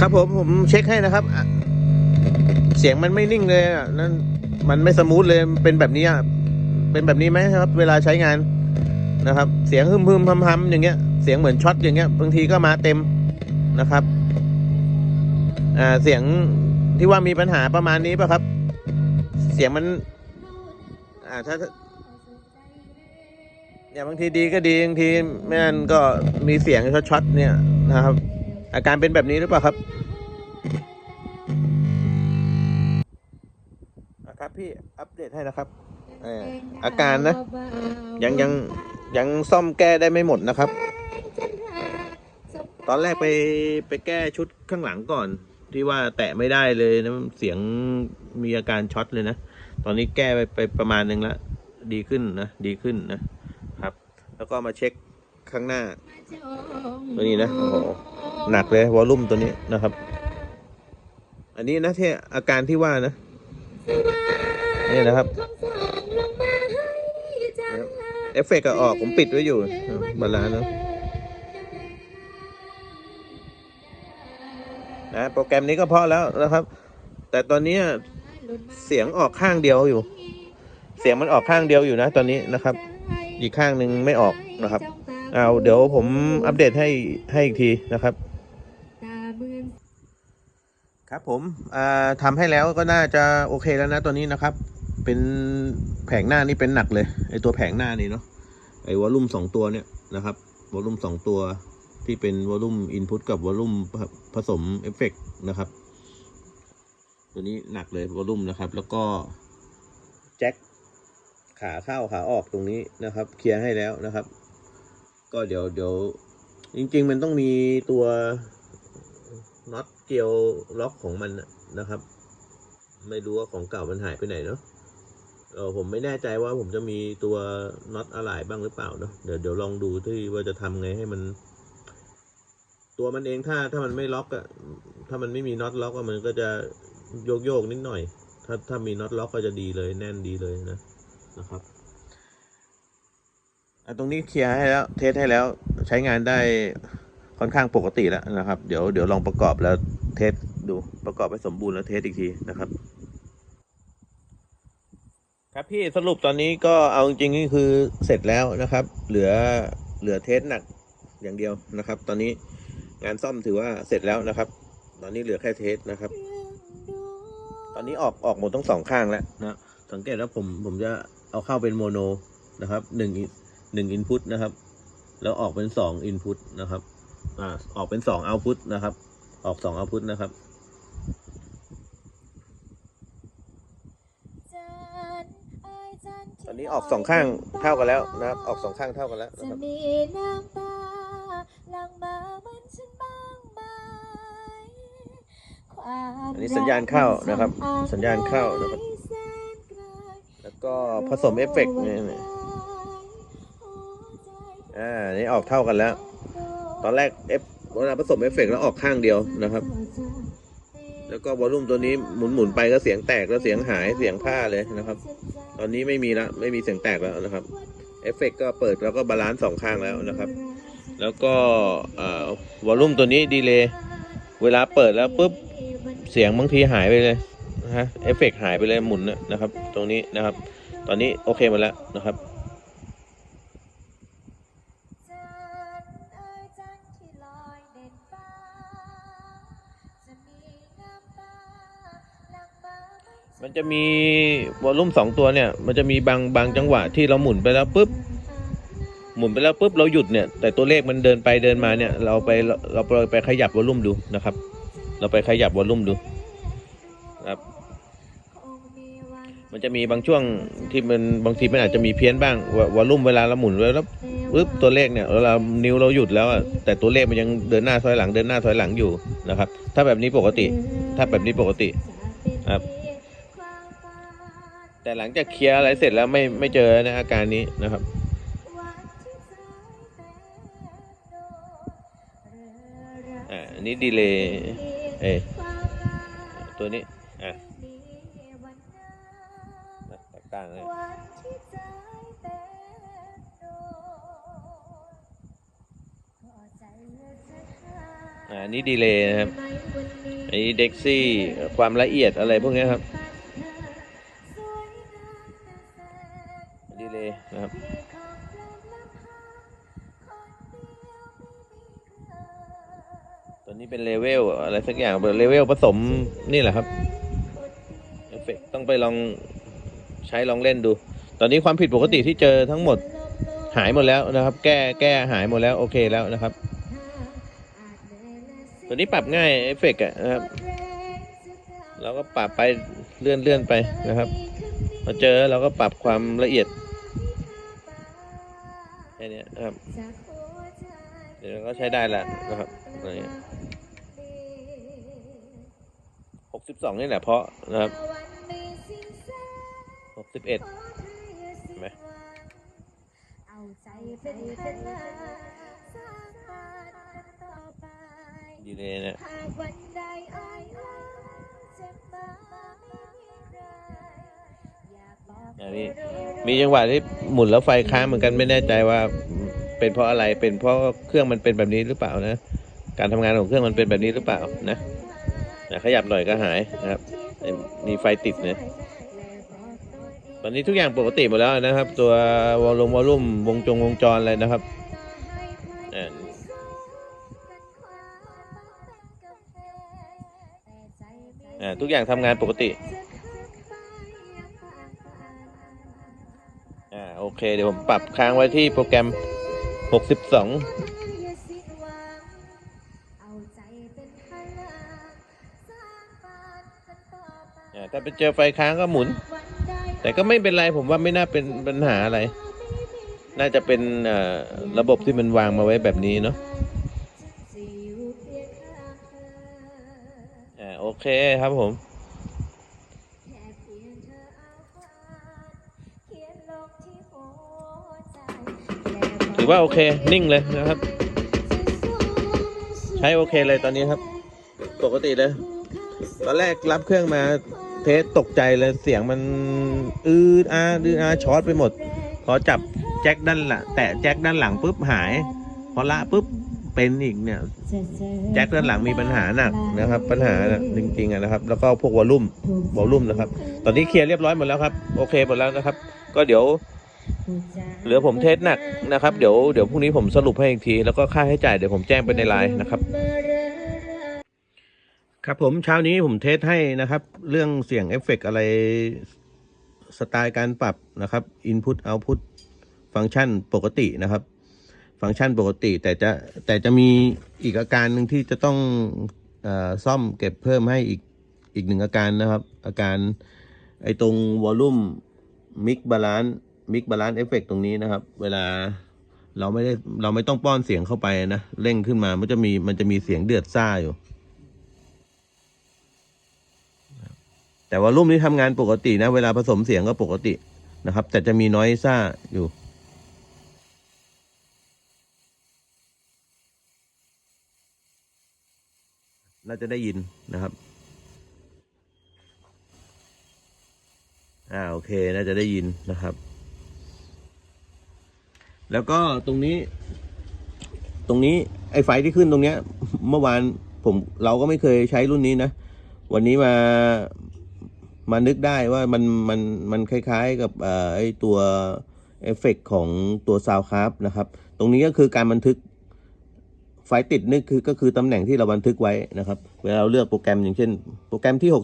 ครับผมผมเช็คให้นะครับ เสียงมันไม่นิ่งเลยนั่นมันไม่สมูทเลยเป็นแบบนี้อะเป็นแบบนี้ไหมครับ เวลาใช้งานนะครับ เสียงฮึมฮึมฮัมฮัมอย่างเงี้ยเสียงเหมือนช็อตอย่างเงี้ยบางทีก็มาเต็มนะครับอ่าเสียงที่ว่ามีปัญหาประมาณนี้ป่ะครับ เสียงมัน อ่าถ้าถ้าเนี่ยบางทีดีก็ดีบางทีไม่นั่นก็มีเสียงช็อตๆเนี่ยนะครับ อาการเป็นแบบนี้หรือเปล่าครับ เดตให้นะครับเอ่ออาการนะ ยังยังยังซ่อมแก้ได้ไม่หมดนะครับ ตอนแรกไปไปแก้ชุดข้างหลังก่อน ที่ว่าแตะไม่ได้เลยนะเสียงมีอาการช็อตเลยนะ ตอนนี้แก้ไปไปประมาณนึงแล้วดีขึ้นนะ ดีขึ้นนะครับ แล้วก็มาเช็คข้างหน้า ตัวนี้นะโอ้โหหนักเลยวอลลุ่มตัวนี้นะครับ อันนี้นะที่อาการที่ว่านะ นี่นะครับเอฟเฟกต์ออกผมปิดไว้อยู่บาลานซ์นะนะโปรแกรมนี้ก็พอแล้วนะครับ แต่ตอนนี้เสียงออกข้างเดียวอยู่ เสียงมันออกข้างเดียวอยู่นะ ตอนนี้นะครับ อีกข้างหนึ่งไม่ออกนะครับเอาเดี๋ยวผมอัปเดตให้ให้อีกทีนะครับ ครับผมอ่าทำให้แล้วก็น่าจะโอเคแล้วนะตัวนี้นะครับ เป็นแผงหน้านี่เป็นหนักเลย ไอตัวแผงหน้านี่เนาะไอวอลลุ่มสองตัวเนี่ยนะครับวอลลุ่มสองตัวที่เป็นวอลลุ่มอินพุตกับวอลลุ่มผสมเอฟเฟกต์นะครับ ตัวนี้หนักเลยวอลลุ่มนะครับ แล้วก็แจ็คขาเข้าขาออกตรงนี้นะครับ เคลียร์ให้แล้วนะครับ ก็เดี๋ยวเดี๋ยวจริง ๆ มันต้องมีตัวน็อตเกลียวล็อกของมันนะนะครับ ไม่รู้ว่าของเก่ามันหายไปไหนเนาะ เออผมไม่แน่ใจว่าผมจะมีตัวน็อตอะไรบ้างหรือเปล่าเนาะเดี๋ยวเดี๋ยวลองดูที่ว่าจะทำไงให้มัน ตัวมันเองถ้าถ้ามันไม่ล็อกอะถ้ามันไม่มีน็อตล็อกอะมันก็จะโยกโยกนิดหน่อย ถ้าถ้ามีน็อตล็อกก็จะดีเลยแน่นดีเลยนะนะครับอตรงนี้เคลียร์ให้แล้วเทสให้แล้วใช้งานได้ค่อนข้างปกติแล้วนะครับ เดี๋ยวเดี๋ยวลองประกอบแล้วเทสดูประกอบให้สมบูรณ์แล้วเทสอีกทีนะครับ ครับพี่สรุปตอนนี้ก็เอาจริงๆนี่คือเสร็จแล้วนะครับ เหลือเหลือเทสหนักอย่างเดียวนะครับ ตอนนี้งานซ่อมถือว่าเสร็จแล้วนะครับ ตอนนี้เหลือแค่เทสนะครับ ตอนนี้ออกออกหมดทั้งสองข้างแล้วนะสังเกตว่าผมผมจะเอาเข้าเป็นโมโนนะครับหนึ่งหนึ่งอินพุตนะครับ แล้วออกเป็นสองอินพุตนะครับอ่าออกเป็นสองเอาพุตนะครับ ออกสองเอาพุตนะครับ ต อนนี้ออกสองข้างเท่ากันแล้วนะครับ ออกสองข้างเท่ากันแล้วนะจะครับ มีน้ำตาหลั่งมาเหมือนฉันบ้างไหมความอันนี้สัญญาณเข้านะครับสัญญาณเข้านะครับแสนไกลแล้วก็ผสมเอฟเฟกต์เนี่ยเนี่ยอ่านี่ออกเท่ากันแล้ว ตอนแรกเอฟเวลาผสมเอฟเฟกต์แล้วออกข้างเดียวนะครับ แล้วก็วอลลุ่มตัวนี้หมุนหมุนๆไปก็เสียงแตกแล้วเสียงหายเสียงผ้าเลยนะครับ ตอนนี้ไม่มีแล้วไม่มีเสียงแตกแล้วนะครับเอฟเฟกต์ก็เปิดแล้วก็บาลานซ์สองข้างแล้วนะครับ แล้วก็วอลลุ่มตัวนี้ดีเลย์เวลาเปิดแล้วปุ๊บเสียงบางทีหายไปเลยนะฮะเอฟเฟกต์หายไปเลยหมุนนะนะครับ ตรงนี้นะครับ ตอนนี้โอเคหมดแล้วนะครับ มันจะมีวอลลุ่มสองตัวเนี่ย มันจะมีบางบางจังหวะที่เราหมุนไปแล้วปุ๊บหมุนไปแล้วปุ๊บเราหยุดเนี่ยแต่ตัวเลขมันเดินไปเดินมาเนี่ยเราไปเราเราไปขยับวอลลุ่มดูนะครับ เราไปขยับวอลลุ่มดูครับ มันจะมีบางช่วงที่มันบางทีมันอาจจะมีเพี้ยนบ้างวอลลุ่มเวลาเราหมุนแล้วปุ๊บตัวเลขเนี่ยเวลานิ้วเราหยุดแล้วแต่ตัวเลขมันยังเดินหน้าถอยหลังเดินหน้าถอยหลังอยู่นะครับ ถ้าแบบนี้ปกติ ถ้าแบบนี้ปกติครับ แต่หลังจากเคลียร์อะไรเสร็จแล้วไม่ไม่เจอนะอาการนี้นะครับ อ่าอันนี้ดีเลย์เอตัวนี้ อะแตกต่างเลยอ่าอันนี่ดีเลย์นะครับ อันนี้เด็กซี่ความละเอียดอะไรพวกนี้ครับ สักอย่างเลเวลผสมนี่แหละครับเอฟเฟกต้องไปลองใช้ลองเล่นดู ตอนนี้ความผิดปกติที่เจอทั้งหมดหายหมดแล้วนะครับ แก้แก้หายหมดแล้วโอเคแล้วนะครับ ตัวนี้ปรับง่ายเอฟเฟกต์อะนะครับเราก็ปรับไปเลื่อนเลื่อนไปนะครับพอเจอเราก็ปรับความละเอียดแค่นี้นะครับ เดี๋ยวก็ใช้ได้ละนะครับอะไรเงี้ย หกสิบสองนี่แหละเพราะนะครับหกสิบเอ็ดเห็นไหมดีเลยเนี่ยอันใดอ้ายล้าจะมาไม่มีไรอยากบอกอ่านี่มีจังหวะที่หมุนแล้วไฟค้างเหมือนกันไม่แน่ใจว่าเป็นเพราะอะไรเป็นเพราะเครื่องมันเป็นแบบนี้หรือเปล่านะ การทำงานของเครื่องมันเป็นแบบนี้หรือเปล่านะ ขยับหน่อยก็หายนะครับมีไฟติดเนะตอนนี้ทุกอย่างปกติหมดแล้วนะครับ ตัววอลลุ่มวอลลุ่มวงจงวงจรอะไรนะครับอ่าทุกอย่างทำงานปกติอ่าโอเค เดี๋ยวผมปรับค้างไว้ที่โปรแกรม 62 ถ้าไปเจอไฟค้างก็หมุน แต่ก็ไม่เป็นไรผมว่าไม่น่าเป็นปัญหาอะไร น่าจะเป็นระบบที่มันวางมาไว้แบบนี้เนาะโอเคครับผมถือว่าโอเคนิ่งเลยนะครับ ใช้โอเคเลยตอนนี้ครับ ปกติเลย ตอนแรกรับเครื่องมาเทสตกใจเลยเสียงมันอืดอาดืออาช็อตไปหมด พอจับแจ็คด้านหลังแตะแจ็คด้านหลังปุ๊บหาย พอละปุ๊บเป็นอีกเนี่ยแจ็คด้านหลังมีปัญหาหนักนะครับ ปัญหาจริงๆอะนะครับ แล้วก็พวกวอลลุ่มวอลลุ่มนะครับ ตอนนี้เคลียร์เรียบร้อยหมดแล้วครับ โอเคหมดแล้วนะครับ ก็เดี๋ยวเหลือผมเทสหนักนะครับ เดี๋ยวเดี๋ยวพรุ่งนี้ผมสรุปให้อีกที แล้วก็ค่าใช้จ่ายเดี๋ยวผมแจ้งไปในไลน์นะครับ ครับผมเช้านี้ผมเทสให้นะครับ เรื่องเสียงเอฟเฟกต์อะไรสไตล์การปรับนะครับ Input Output ฟังก์ชันปกตินะครับ ฟังก์ชันปกติ แต่จะแต่จะมีอีกอาการหนึ่งที่จะต้องอซ่อมเก็บเพิ่มให้อีกอีกหนึ่งอาการนะครับ อาการไอ้ตรงวอลลุ่มมิกบาลานมิกบาลานเอฟเฟกตรงนี้นะครับ เวลาเราไม่ได้เราไม่ต้องป้อนเสียงเข้าไปนะ เร่งขึ้นมามันจะมีมันจะมีเสียงเดือดซ่าอยู่ แต่ว่ารุ่มนี้ทำงานปกตินะ เวลาผสมเสียงก็ปกตินะครับ แต่จะมีน้อยซ่าอยู่น่าจะได้ยินนะครับ อ่าโอเค น่าจะได้ยินนะครับ แล้วก็ตรงนี้ ตรงนี้ไอ้ไฟที่ขึ้นตรงเนี้ย เมื่อวานผมเราก็ไม่เคยใช้รุ่นนี้นะ วันนี้มา มานึกได้ว่ามันมันมันคล้ายๆกับไอ้ตัวเอฟเฟกของตัวซาวคาร์นะครับ ตรงนี้ก็คือการบันทึกไฟติดนี่คือก็คือตำแหน่งที่เราบันทึกไว้นะครับ เวลาเราเลือกโปรแกรมอย่างเช่น โปรแกรมที่ 62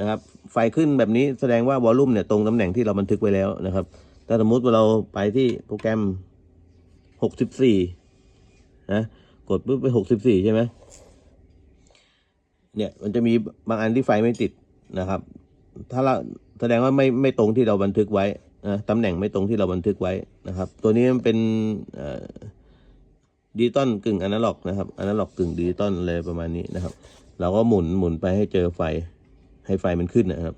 นะครับ ไฟขึ้นแบบนี้แสดงว่าวอลลุ่มเนี่ยตรงตำแหน่งที่เราบันทึกไว้แล้วนะครับถ้าสมมติว่าเราไปที่โปรแกรม 64 นะ กดปุ๊บไป 64 ใช่ไหม เนี่ยมันจะมีบางอันที่ไฟไม่ติดนะครับ ถ้าเราแสดงว่าไม่ไม่ตรงที่เราบันทึกไว้นะตำแหน่งไม่ตรงที่เราบันทึกไว้นะครับ ตัวนี้มันเป็นดิจิตอลกึ่งอนาล็อกนะครับอนาล็อกกึ่งดิจิตอลอะไรประมาณนี้นะครับ เราก็หมุนหมุนไปให้เจอไฟให้ไฟมันขึ้นนะครับ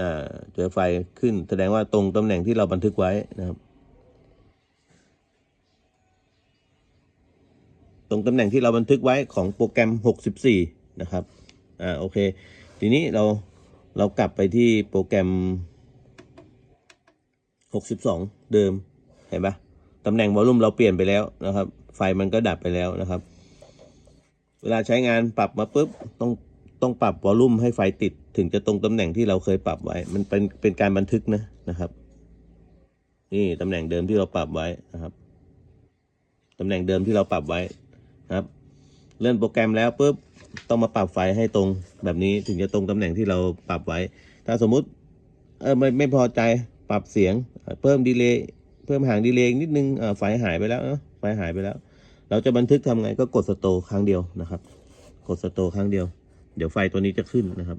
อ่าเจอไฟขึ้นแสดงว่าตรงตำแหน่งที่เราบันทึกไว้นะครับ ตรงตำแหน่งที่เราบันทึกไว้ของโปรแกรม 64 นะครับ อ่า โอเค ทีนี้เรา เรากลับไปที่โปรแกรม 62 เดิม เห็นปะตำแหน่งวอลลุ่มเราเปลี่ยนไปแล้วนะครับ ไฟมันก็ดับไปแล้วนะครับ เวลาใช้งานปรับมาปุ๊บ ต้อง ต้องปรับวอลลุ่มให้ไฟติด ถึงจะตรงตำแหน่งที่เราเคยปรับไว้ มันเป็น เป็นการบันทึกนะนะครับ นี่ตำแหน่งเดิมที่เราปรับไว้นะครับตำแหน่งเดิมที่เราปรับไว้ ครับ เลื่อนโปรแกรมแล้วปุ๊บต้องมาปรับไฟให้ตรงแบบนี้ถึงจะตรงตำแหน่งที่เราปรับไว้ ถ้าสมมุติเออไม่ไม่พอใจปรับเสียงเพิ่มดีเลย์เพิ่มห่างดีเลย์นิดนึงไฟหายไปแล้วเนะไฟหายไปแล้ว เราจะบันทึกทำไงก็กดสโตร์ครั้งเดียวนะครับ กดสโตร์ครั้งเดียว เดี๋ยวไฟตัวนี้จะขึ้นนะครับ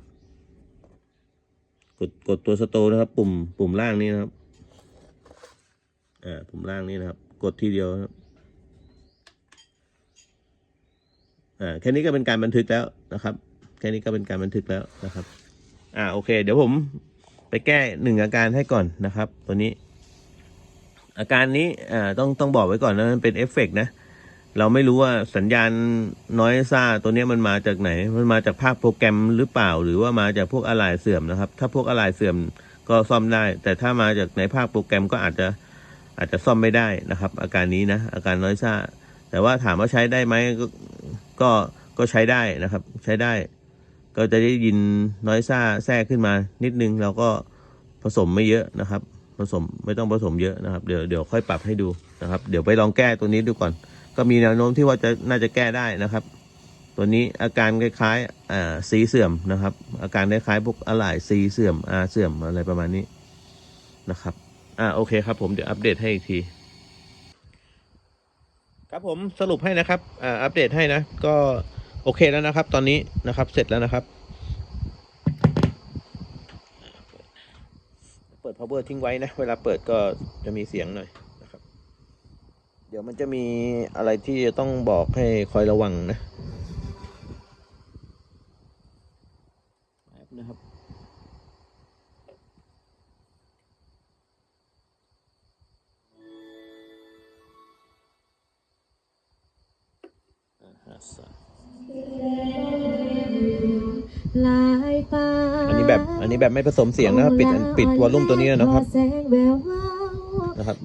กดกดตัวสโตร์นะครับ ปุ่มปุ่มล่างนี้นะครับอ่าปุ่มล่างนี้นะครับ กดทีเดียวนะครับ อ่าแค่นี้ก็เป็นการบันทึกแล้วนะครับ แค่นี้ก็เป็นการบันทึกแล้วนะครับ อ่าโอเค เดี๋ยวผมไปแก้หนึ่งอาการให้ก่อนนะครับ ตัวนี้ อาการนี้อ่าต้องต้องบอกไว้ก่อนนะมันเป็นเอฟเฟกต์นะเราไม่รู้ว่าสัญญาณน้อยซ่าตัวนี้มันมาจากไหน มันมาจากภาคโปรแกรมหรือเปล่า หรือว่ามาจากพวกอะไหล่เสื่อมนะครับ ถ้าพวกอะไหล่เสื่อมก็ซ่อมได้ แต่ถ้ามาจากในภาคโปรแกรมก็อาจจะอาจจะซ่อมไม่ได้นะครับ อาการนี้นะอาการน้อยซ่า แต่ว่าถามว่าใช้ได้ไหมก็ก็ก็ใช้ได้นะครับ ใช้ได้ ก็จะได้ยินน้อยซ่าแทรกขึ้นมา นิดนึงเราก็ผสมไม่เยอะนะครับ ผสมไม่ต้องผสมเยอะนะครับ เดี๋ยวเดี๋ยวค่อยปรับให้ดูนะครับ เดี๋ยวไปลองแก้ตัวนี้ดูก่อน ก็มีแนวโน้มที่ว่าจะน่าจะแก้ได้นะครับ ตัวนี้อาการคล้ายๆอ่าซีเสื่อมนะครับ อาการคล้ายๆพวกอะไหล่ซีเสื่อมอาเสื่อมอะไรประมาณนี้นะครับอ่าโอเคครับผมเดี๋ยวอัปเดตให้อีกที ครับผมสรุปให้นะครับอ่าอัปเดตให้นะ ก็โอเคแล้วนะครับ ตอนนี้นะครับเสร็จแล้วนะครับ เปิด power ทิ้งไว้นะ เวลาเปิดก็จะมีเสียงหน่อยนะครับ เดี๋ยวมันจะมีอะไรที่จะต้องบอกให้คอยระวังนะ อ่าหาสายลายฟ้าอันนี้แบบอันนี้แบบไม่ผสมเสียงนะครับ ปิดอันปิดวอลลุ่มตัวนี้นะครับแสงแวววาวนะครับ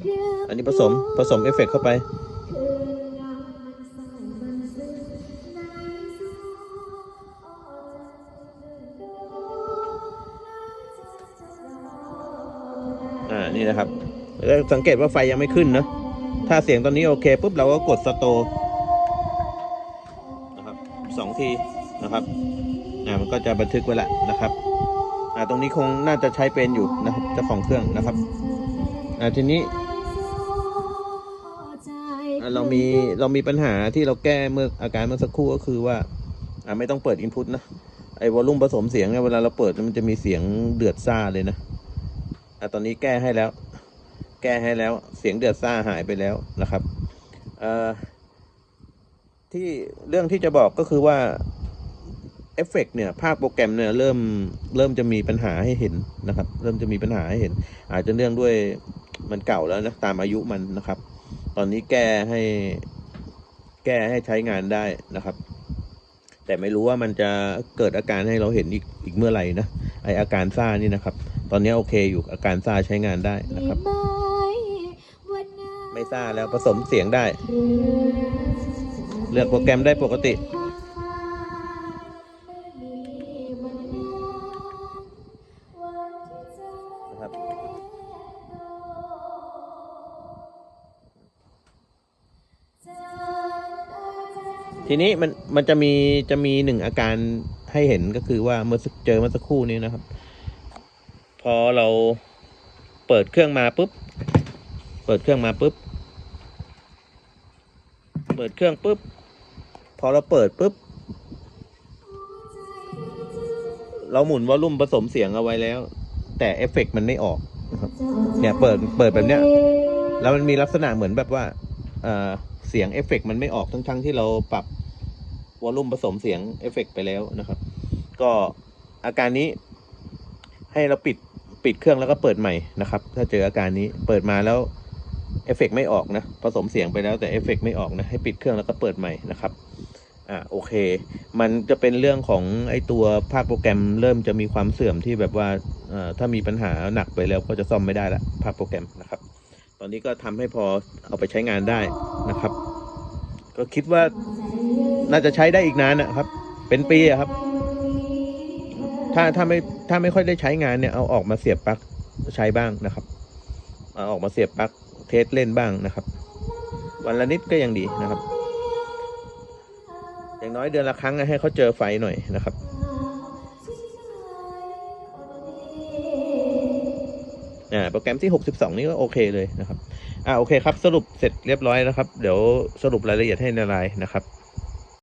อันนี้ผสมผสมเอฟเฟกต์เข้าไปอ่านี่นะครับแล้วสังเกตว่าไฟยังไม่ขึ้นเนอะถ้าเสียงตอนนี้โอเคปุ๊บเราก็กดสโตร์ นะครับสองทีนะครับอ่ามันก็จะบันทึกไว้แล้วนะครับอ่าตรงนี้คงน่าจะใช้เป็นอยู่นะครับเจ้าของเครื่องนะครับอ่าทีนี้อะเรามีเรามีปัญหาที่เราแก้เมื่ออาการเมื่อสักครู่ก็คือว่าอ่าไม่ต้องเปิดอินพุตนะไอ้วอลลุ่มผสมเสียงเนี่ยเวลาเราเปิดมันจะมีเสียงเดือดซ่าเลยนะอะตอนนี้แก้ให้แล้ว แก้ให้แล้วเสียงเดือดซ่าหายไปแล้วนะครับเอ่อ ที่เรื่องที่จะบอกก็คือว่าเอฟเฟกเนี่ย ภาคโปรแกรมเนี่ยเริ่มเริ่มจะมีปัญหาให้เห็นนะครับ เริ่มจะมีปัญหาให้เห็น อาจจะเนื่องด้วยมันเก่าแล้วนะตามอายุมันนะครับ ตอนนี้แก้ให้แก้ให้ใช้งานได้นะครับ แต่ไม่รู้ว่ามันจะเกิดอาการให้เราเห็นอีกอีกเมื่อไหร่นะไออาการซ่านี่นะครับ ตอนนี้โอเคอยู่อาการซ่าใช้งานได้นะครับ ไม่ซ่าแล้วผสมเสียงได้ เลือกโปรแกรมได้ปกติ นะครับ ทีนี้มันมันจะมีจะมีหนึ่งอาการให้เห็นก็คือว่าเมื่อสักเจอเมื่อสักครู่นี้นะครับ พอเราเปิดเครื่องมาปุ๊บ เปิดเครื่องมาปุ๊บ เปิดเครื่องปุ๊บ อเราเปิดปุ๊บ เราหมุนวอลลุ่มผสมเสียงเอาไว้แล้ว แต่เอฟเฟกต์มันไม่ออกนะครับ เนี่ยเปิดเปิดแบบเนี้ย แล้วมันมีลักษณะเหมือนแบบว่าเอ่อเสียงเอฟเฟกต์มันไม่ออกทั้งทั้งๆที่เราปรับวอลลุ่มผสมเสียงเอฟเฟกต์ไปแล้วนะครับ ก็อาการนี้ให้เราปิดปิดเครื่องแล้วก็เปิดใหม่นะครับ ถ้าเจออาการนี้เปิดมาแล้วเอฟเฟกต์ไม่ออกนะ ผสมเสียงไปแล้วแต่เอฟเฟกต์ไม่ออกนะ ให้ปิดเครื่องแล้วก็เปิดใหม่นะครับ อ่าโอเค มันจะเป็นเรื่องของไอตัวภาคโปรแกรมเริ่มจะมีความเสื่อมที่แบบว่าเอ่อถ้ามีปัญหาหนักไปแล้วก็จะซ่อมไม่ได้ละภาคโปรแกรมนะครับ ตอนนี้ก็ทำให้พอเอาไปใช้งานได้นะครับ ก็คิดว่าน่าจะใช้ได้อีกนานนะครับ เป็นปีอะครับ ถ้าถ้าไม่ถ้าไม่ค่อยได้ใช้งานเนี่ยเอาออกมาเสียบปลั๊กใช้บ้างนะครับเอาออกมาเสียบปลั๊กเทสเล่นบ้างนะครับ วันละนิดก็ยังดีนะครับ อย่างน้อยเดือนละครั้งให้เขาเจอไฟหน่อยนะครับอ่าโปรแกรมที่ 62 นี่ก็โอเคเลยนะครับอ่าโอเคครับสรุปเสร็จเรียบร้อยนะครับ เดี๋ยวสรุปรายละเอียดให้ในไลน์นะครับ